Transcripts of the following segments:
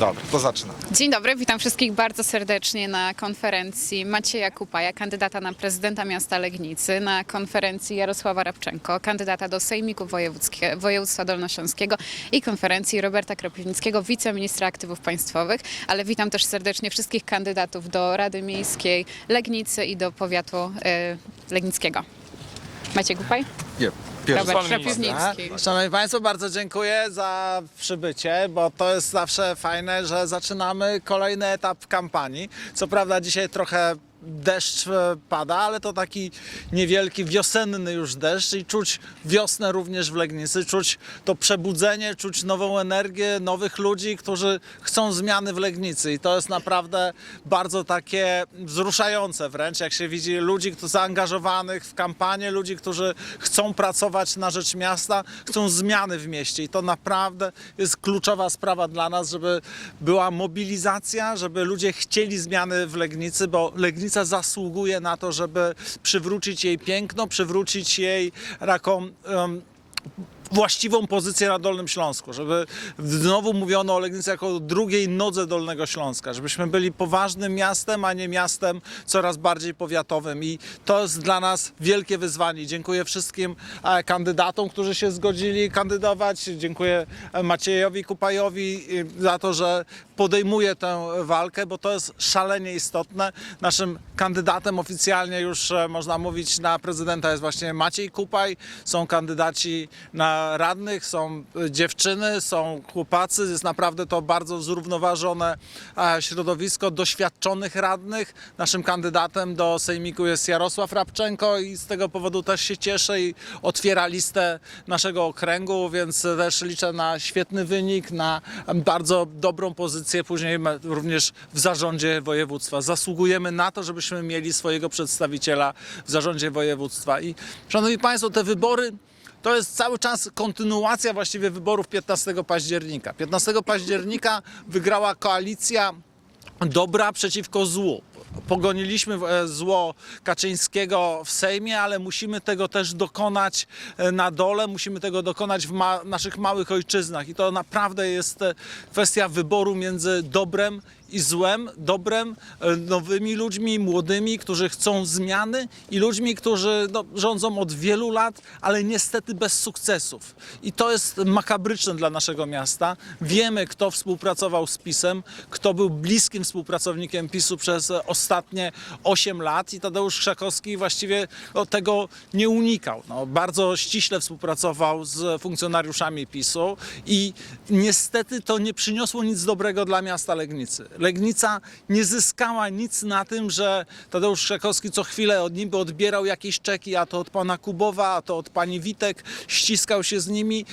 Dobra, to zaczynam. Dzień dobry, witam wszystkich bardzo serdecznie na konferencji Macieja Kupaja, kandydata na prezydenta miasta Legnicy, na konferencji Jarosława Rabczenko, kandydata do Sejmiku Województwa Dolnośląskiego i konferencji Roberta Kropiwnickiego, wiceministra aktywów państwowych, ale witam też serdecznie wszystkich kandydatów do Rady Miejskiej Legnicy i do powiatu e, legnickiego. Maciej Kupaj? Nie, pierwszy. Robert. Kropiwnicki. Szanowni Państwo, bardzo dziękuję za przybycie, bo to jest zawsze fajne, że zaczynamy kolejny etap kampanii. Co prawda dzisiaj trochę deszcz e, pada, ale to taki niewielki, wiosenny już deszcz i czuć wiosnę również w Legnicy, czuć to przebudzenie, czuć nową energię, nowych ludzi, którzy chcą zmiany w Legnicy. I to jest naprawdę bardzo takie wzruszające wręcz, jak się widzi ludzi którzy zaangażowanych w kampanię, ludzi, którzy chcą pracować na rzecz miasta, chcą zmiany w mieście. I to naprawdę jest kluczowa sprawa dla nas, żeby była mobilizacja, żeby ludzie chcieli zmiany w Legnicy, bo Legnica zasługuje na to, żeby przywrócić jej piękno, przywrócić jej taką em, właściwą pozycję na Dolnym Śląsku, żeby znowu mówiono o Legnicy jako drugiej nodze Dolnego Śląska, żebyśmy byli poważnym miastem, a nie miastem coraz bardziej powiatowym i to jest dla nas wielkie wyzwanie. Dziękuję wszystkim e, kandydatom, którzy się zgodzili kandydować. Dziękuję Maciejowi Kupajowi e, za to, że podejmuje tę walkę, bo to jest szalenie istotne. Naszym kandydatem oficjalnie już e, można mówić na prezydenta jest właśnie Maciej Kupaj. Są kandydaci na radnych, są e, dziewczyny, są chłopacy. Jest naprawdę to bardzo zrównoważone e, środowisko doświadczonych radnych. Naszym kandydatem do sejmiku jest Jarosław Rabczenko i z tego powodu też się cieszę i otwiera listę naszego okręgu, więc też liczę na świetny wynik, na bardzo dobrą pozycję później również w zarządzie województwa. Zasługujemy na to, żebyśmy mieli swojego przedstawiciela w zarządzie województwa. I szanowni Państwo, te wybory to jest cały czas kontynuacja właściwie wyborów 15 października. 15 października wygrała koalicja dobra przeciwko złu. Pogoniliśmy e, zło Kaczyńskiego w Sejmie, ale musimy tego też dokonać e, na dole, musimy tego dokonać w ma naszych małych ojczyznach. I to naprawdę jest e, kwestia wyboru między dobrem i złem, dobrem, e, nowymi ludźmi, młodymi, którzy chcą zmiany i ludźmi, którzy no, rządzą od wielu lat, ale niestety bez sukcesów. I to jest makabryczne dla naszego miasta. Wiemy, kto współpracował z PiSem, kto był bliskim współpracownikiem PiSu przez ostatnie 8 lat i Tadeusz Krzakowski właściwie no, tego nie unikał. No, bardzo ściśle współpracował z funkcjonariuszami PiSu i niestety to nie przyniosło nic dobrego dla miasta Legnicy. Legnica nie zyskała nic na tym, że Tadeusz Krzakowski co chwilę od niby odbierał jakieś czeki, a to od pana Kubowa, a to od pani Witek, ściskał się z nimi,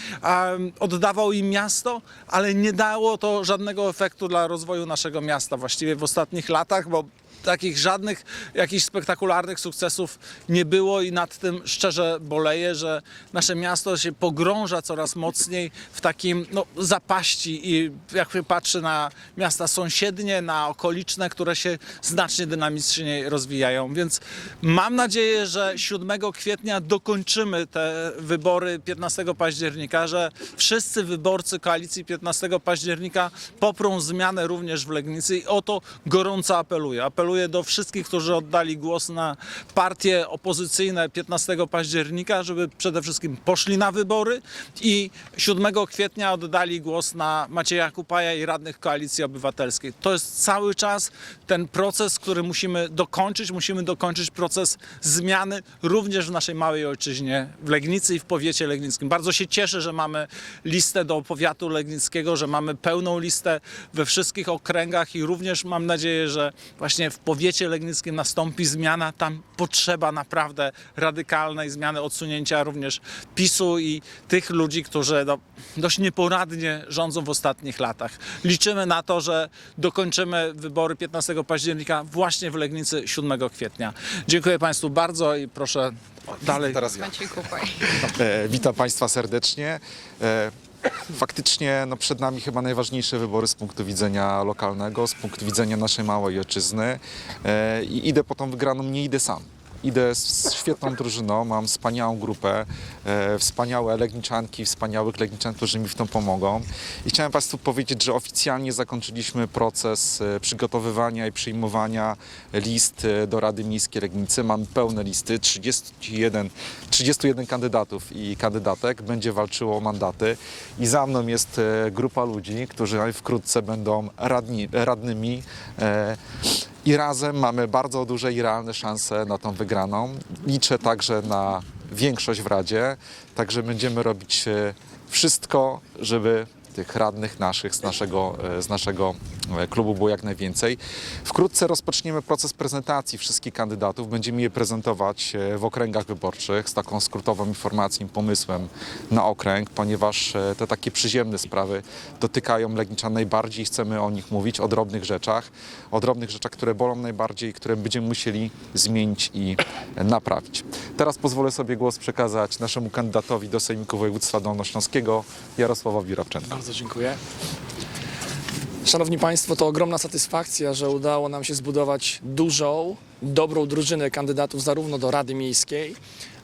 oddawał im miasto, ale nie dało to żadnego efektu dla rozwoju naszego miasta właściwie w ostatnich latach, bo takich żadnych jakichś spektakularnych sukcesów nie było i nad tym szczerze boleję, że nasze miasto się pogrąża coraz mocniej w takim no, zapaści i jak się patrzy na miasta sąsiednie, na okoliczne, które się znacznie dynamicznie rozwijają. Więc mam nadzieję, że 7 kwietnia dokończymy te wybory 15 października, że wszyscy wyborcy koalicji 15 października poprą zmianę również w Legnicy i o to gorąco apeluję. Apeluję do wszystkich, którzy oddali głos na partie opozycyjne 15 października, żeby przede wszystkim poszli na wybory i 7 kwietnia oddali głos na Macieja Kupaja i radnych Koalicji Obywatelskiej. To jest cały czas ten proces, który musimy dokończyć. Musimy dokończyć proces zmiany również w naszej małej ojczyźnie, w Legnicy i w powiecie legnickim. Bardzo się cieszę, że mamy listę do powiatu legnickiego, że mamy pełną listę we wszystkich okręgach i również mam nadzieję, że właśnie w powiecie legnickim nastąpi zmiana. Tam potrzeba naprawdę radykalnej zmiany, odsunięcia również PiSu i tych ludzi, którzy no, dość nieporadnie rządzą w ostatnich latach. Liczymy na to, że dokończymy wybory 15 października właśnie w Legnicy 7 kwietnia. Dziękuję Państwu bardzo i proszę dalej. Teraz ja. E, witam Państwa serdecznie. E, faktycznie no, przed nami chyba najważniejsze wybory z punktu widzenia lokalnego, z punktu widzenia naszej małej ojczyzny. E, I idę po tą wygraną, nie idę sam. Idę z świetną drużyną, mam wspaniałą grupę, e, wspaniałe legniczanki, wspaniałych legniczan, którzy mi w tym pomogą. I chciałem Państwu powiedzieć, że oficjalnie zakończyliśmy proces e, przygotowywania i przyjmowania list e, do Rady Miejskiej Legnicy. Mamy pełne listy, 31, 31 kandydatów i kandydatek będzie walczyło o mandaty. I za mną jest e, grupa ludzi, którzy wkrótce będą radni, radnymi. e, I razem mamy bardzo duże i realne szanse na tą wygraną. Liczę także na większość w Radzie, także będziemy robić e, wszystko, żeby tych radnych naszych z naszego, e, z naszego e, klubu było jak najwięcej. Wkrótce rozpoczniemy proces prezentacji wszystkich kandydatów. Będziemy je prezentować e, w okręgach wyborczych z taką skrótową informacją, pomysłem na okręg, ponieważ te takie przyziemne sprawy dotykają Legniczan najbardziej. Chcemy o nich mówić, o drobnych rzeczach, o drobnych rzeczach, które bolą najbardziej, które będziemy musieli zmienić i naprawić. Teraz pozwolę sobie głos przekazać naszemu kandydatowi do Sejmiku Województwa Dolnośląskiego, Jarosławowi Rabczenko. Bardzo dziękuję. Szanowni Państwo, to ogromna satysfakcja, że udało nam się zbudować dużą, dobrą drużynę kandydatów zarówno do Rady Miejskiej,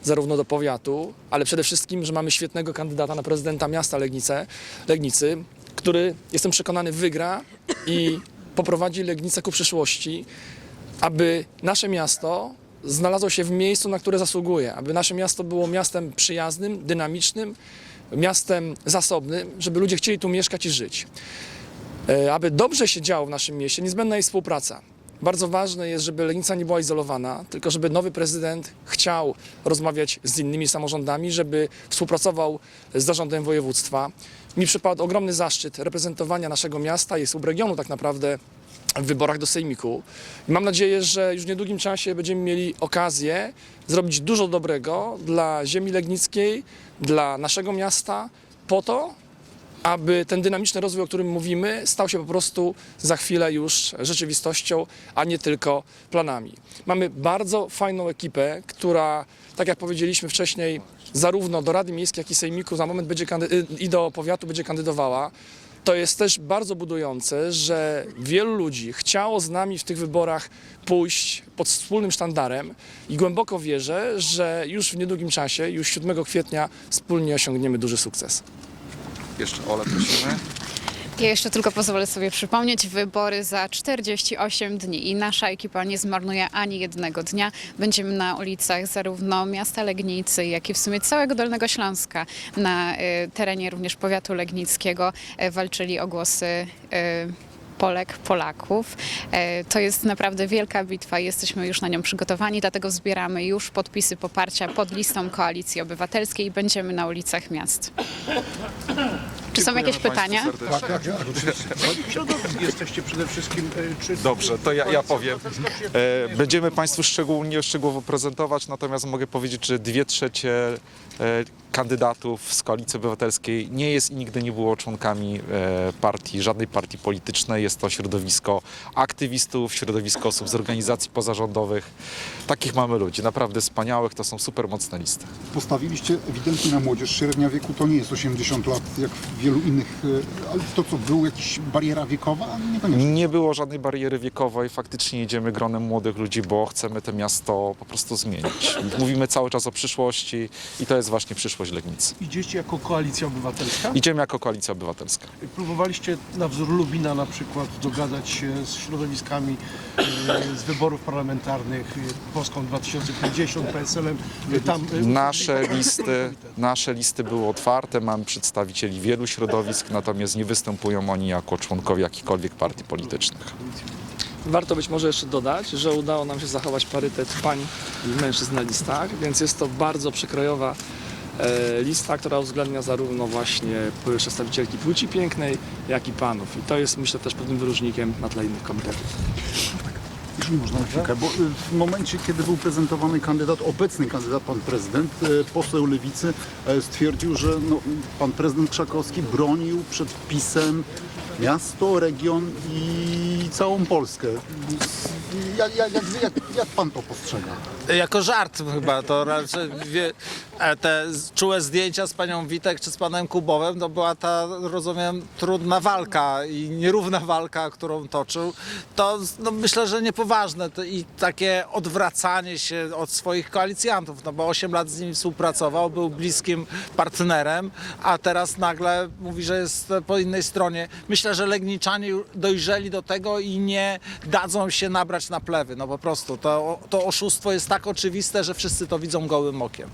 zarówno do powiatu, ale przede wszystkim, że mamy świetnego kandydata na prezydenta miasta Legnice, Legnicy, który jestem przekonany wygra i poprowadzi Legnicę ku przyszłości, aby nasze miasto znalazło się w miejscu, na które zasługuje, aby nasze miasto było miastem przyjaznym, dynamicznym, miastem zasobnym, żeby ludzie chcieli tu mieszkać i żyć. E, Aby dobrze się działo w naszym mieście, niezbędna jest współpraca. Bardzo ważne jest, żeby Legnica nie była izolowana, tylko żeby nowy prezydent chciał rozmawiać z innymi samorządami, żeby współpracował z zarządem województwa. Mi przypadł ogromny zaszczyt reprezentowania naszego miasta i subregionu tak naprawdę w wyborach do Sejmiku. I mam nadzieję, że już w niedługim czasie będziemy mieli okazję zrobić dużo dobrego dla ziemi legnickiej, dla naszego miasta, po to, aby ten dynamiczny rozwój, o którym mówimy, stał się po prostu za chwilę już rzeczywistością, a nie tylko planami. Mamy bardzo fajną ekipę, która, tak jak powiedzieliśmy wcześniej, zarówno do Rady Miejskiej, jak i Sejmiku za moment będzie y, i do powiatu będzie kandydowała. To jest też bardzo budujące, że wielu ludzi chciało z nami w tych wyborach pójść pod wspólnym sztandarem i głęboko wierzę, że już w niedługim czasie, już 7 kwietnia wspólnie osiągniemy duży sukces. Jeszcze Ole prosimy. Ja jeszcze tylko pozwolę sobie przypomnieć, wybory za 48 dni i nasza ekipa nie zmarnuje ani jednego dnia. Będziemy na ulicach zarówno miasta Legnicy, jak i w sumie całego Dolnego Śląska, na y, terenie również powiatu legnickiego y, walczyli o głosy y, Polek, Polaków. To jest naprawdę wielka bitwa i jesteśmy już na nią przygotowani, dlatego zbieramy już podpisy poparcia pod listą Koalicji Obywatelskiej i będziemy na ulicach miast. Czy są jakieś pytania? Środowisk jesteście przede wszystkim. e, Czy Dobrze, to ja, ja powiem. E, Będziemy Państwu szczególnie, szczegółowo prezentować, natomiast mogę powiedzieć, że dwie trzecie e, kandydatów z Koalicji Obywatelskiej nie jest i nigdy nie było członkami partii, żadnej partii politycznej. Jest to środowisko aktywistów, środowisko osób z organizacji pozarządowych. Takich mamy ludzi, naprawdę wspaniałych, to są super mocne listy. Postawiliście ewidentnie na młodzież. Średnia wieku to nie jest 80 lat, jak w wielu innych, ale to co, była jakaś bariera wiekowa? Niekoniecznie. Nie było żadnej bariery wiekowej, faktycznie jedziemy gronem młodych ludzi, bo chcemy to miasto po prostu zmienić. Mówimy cały czas o przyszłości i to jest właśnie przyszłość Legnicy. idziecie jako koalicja obywatelska? Idziemy jako Koalicja Obywatelska. Próbowaliście na wzór Lubina na przykład dogadać się z środowiskami e, z wyborów parlamentarnych, e, Polską 2050, PSL-em. Tam, e, Nasze listy, nasze listy były otwarte, mamy przedstawicieli wielu środowisk, natomiast nie występują oni jako członkowie jakichkolwiek partii politycznych. Warto być może jeszcze dodać, że udało nam się zachować parytet pań i mężczyzn na listach, więc jest to bardzo przekrojowa e, lista, która uwzględnia zarówno właśnie przedstawicielki płci pięknej, jak i panów. I to jest myślę też pewnym wyróżnikiem na tle innych komitetów. Jeżeli można na chwilkę, bo e, w momencie, kiedy był prezentowany kandydat, obecny kandydat, pan prezydent, e, poseł Lewicy e, stwierdził, że no, pan prezydent Krzakowski bronił przed PiSem miasto, region i całą Polskę. Jak, jak, jak, jak, jak pan to postrzega? Jako żart chyba, to raczej wie, e, te czułe zdjęcia z panią Witek czy z panem Kubowem, to była ta, rozumiem, trudna walka i nierówna walka, którą toczył. To no, myślę, że niepoważne to i takie odwracanie się od swoich koalicjantów, no bo 8 lat z nimi współpracował, był bliskim partnerem, a teraz nagle mówi, że jest po innej stronie. Myślę, że Legniczanie już dojrzeli do tego i nie dadzą się nabrać na plewy, no po prostu. To, to oszustwo jest tak oczywiste, że wszyscy to widzą gołym okiem.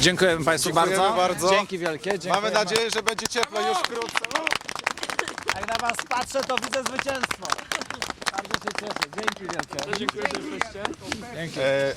Dziękujemy Państwu Dziękujemy bardzo. bardzo. Dzięki wielkie. Mamy Dziękujemy. nadzieję, że będzie ciepło już wkrótce. Jak na Was patrzę, to widzę zwycięstwo. Bardzo się cieszę. Dzięki wielkie. Dziękuję, że jesteście. Dzięki. E,